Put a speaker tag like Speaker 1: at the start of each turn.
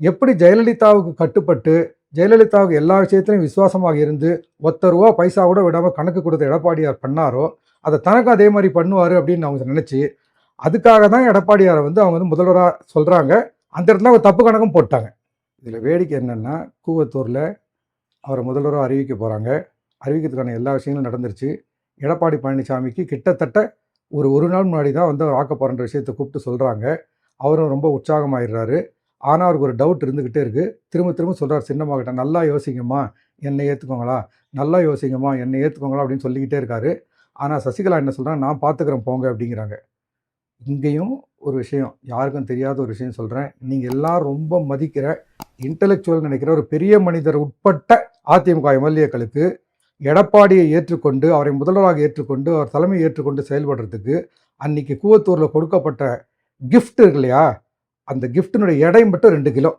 Speaker 1: எப்படி ஜெயலலிதாவுக்கு கட்டுப்பட்டு ஜெயலலிதாவுக்கு எல்லா விஷயத்திலையும் விசுவாசமாக இருந்து ஒத்த ரூபா பைசா கூட விடாமல் கணக்கு கொடுத்த எடப்பாடியார் பண்ணாரோ அதை தனக்கு அதே மாதிரி பண்ணுவார் அப்படின்னு அவங்க நினச்சி அதுக்காக தான் எடப்பாடியாரை வந்து அவங்க வந்து முதல்வராக சொல்கிறாங்க அந்த இடத்துல அவங்க தப்பு கணக்கும் போட்டாங்க. இதில் வேடிக்கை என்னென்னா கூவத்தூரில் அவரை முதல்வராக அறிவிக்க போகிறாங்க அறிவிக்கிறதுக்கான எல்லா விஷயங்களும் நடந்துருச்சு. எடப்பாடி பழனிசாமிக்கு கிட்டத்தட்ட ஒரு ஒரு நாள் முன்னாடி தான் வந்து அவர் ஆக்க விஷயத்தை கூப்பிட்டு சொல்கிறாங்க அவரும் ரொம்ப உற்சாகமாயிடுறாரு. ஆனால் அவருக்கு ஒரு டவுட் இருந்துக்கிட்டே இருக்குது திரும்ப திரும்ப சொல்கிறார் சின்னம்மாக்கிட்ட நல்லா யோசிங்கம்மா என்னை ஏற்றுக்கோங்களா நல்லா யோசிங்கம்மா என்னை ஏற்றுக்கோங்களா அப்படின்னு சொல்லிக்கிட்டே இருக்காரு. ஆனால் சசிகலா என்ன சொல்கிறாங்க நான் பார்த்துக்கிறேன் போங்க அப்படிங்கிறாங்க. இங்கேயும் ஒரு விஷயம் யாருக்கும் தெரியாத ஒரு விஷயம் சொல்கிறேன் நீங்கள் எல்லாம் ரொம்ப மதிக்கிற இன்டலெக்சுவல் நினைக்கிற ஒரு பெரிய மனிதர் உட்பட்ட அதிமுக எம்எல்ஏக்களுக்கு எடப்பாடியை ஏற்றுக்கொண்டு அவரை முதல்வராக ஏற்றுக்கொண்டு அவர் தலைமையை ஏற்றுக்கொண்டு செயல்படுறதுக்கு அன்னைக்கு கூவத்தூரில் கொடுக்கப்பட்ட கிஃப்ட் இருக்கு இல்லையா அந்த கிஃப்டினுடைய எடை மட்டும் ரெண்டு கிலோ.